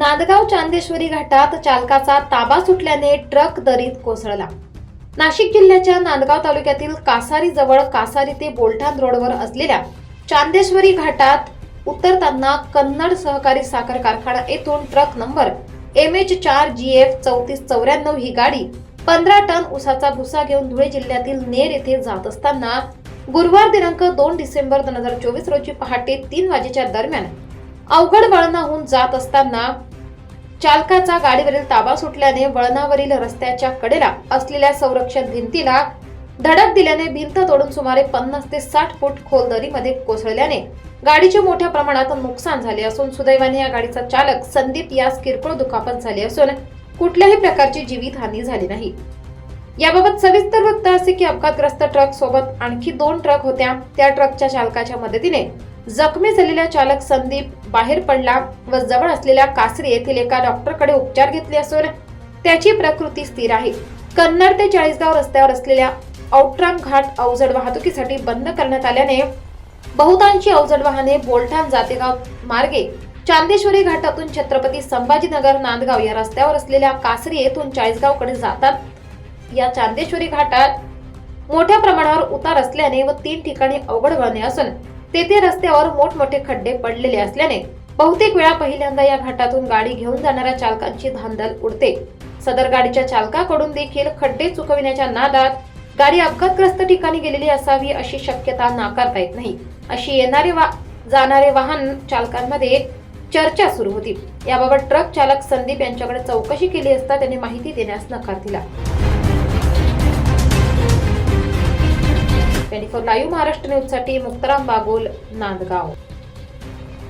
नांदगाव चांदेश्वरी घाटात चालकाचा ताबा सुटल्याने ट्रक दरीत कोसळला. नाशिक जिल्ह्याच्या नांदगाव तालुक्यातील कासारी जवळ कासारी ते बोलठाण रोडवर असलेल्या चांदेश्वरी घाटात उतरताना कन्नड सहकारी साखर कारखाना येथून ट्रक नंबर एम एच चार जी एफ चौतीस चौऱ्याण्णव ही गाडी पंधरा टन उसाचा भुसा घेऊन धुळे जिल्ह्यातील नेर येथे जात असताना गुरुवार दिनांक दोन डिसेंबर दोन हजार चोवीस रोजी पहाटे तीन वाजेच्या दरम्यान अवघड वळणाहून जात असताना चालकाचा गाडीवरील ताबा सुटल्याने वळणावरील रस्त्याच्या कडेला असलेल्या संरक्षण भिंतीला धडक दिल्याने भिंत तोडून सुमारे पन्नास ते साठ फूट खोल दरीमध्ये कोसळल्याने गाडीचे मोठ्या प्रमाणात नुकसान झाले असून सुदैवाने या गाडीचा चालक संदीप यास किरकोळ दुखापत झाली असून कुठल्याही प्रकारची जीवितहानी झाली नाही. याबाबत सविस्तर वृत्त असे की अपघातग्रस्त ट्रक सोबत आणखी दोन ट्रक होत्या. त्या ट्रकच्या चालकाच्या मदतीने जखमी झालेल्या चालक संदीप बाहेर पडला व जवळ असलेल्या कासरी येथील एका डॉक्टरकडे उपचार घेतले असून त्याची प्रकृती स्थिर आहे. कन्नड ते चाळीसगाव रस्त्यावर असलेल्या औट्राम घाट अवजड वाहतुकीसाठी बंद करण्यात आल्याने बहुतांशी अवजड वाहने बोलठाण जातेगाव मार्गे चांदेश्वरी घाटातून छत्रपती संभाजीनगर नांदगाव या रस्त्यावर असलेल्या कासरी येथून चाळीसगावकडे जातात. या चांदेश्वरी घाटात मोठ्या प्रमाणावर उतार असल्याने व तीन ठिकाणी अवघड वळणे असून तेथे रस्त्यावर मोठमोठे खड्डे पडलेले असल्याने बहुतेक वेळा पहिल्यांदा या घाटातून गाडी घेऊन जाणाऱ्या चालकांची धांदल उडते. सदर गाडीच्या चालकाकडून देखील खड्डे चुकविण्याच्या नादात गाडी अपघातग्रस्त ठिकाणी गेलेली असावी अशी शक्यता नाकारता येत नाही. अशी येणारे वा जाणारे वाहन चालकांमध्ये चर्चा सुरू होती. याबाबत ट्रक चालक संदीप यांच्याकडे चौकशी केली असता त्यांनी माहिती देण्यास नकार दिला. लाईव्ह महाराष्ट्र न्यूजसाठी मुक्ताराम बागोल नांदगाव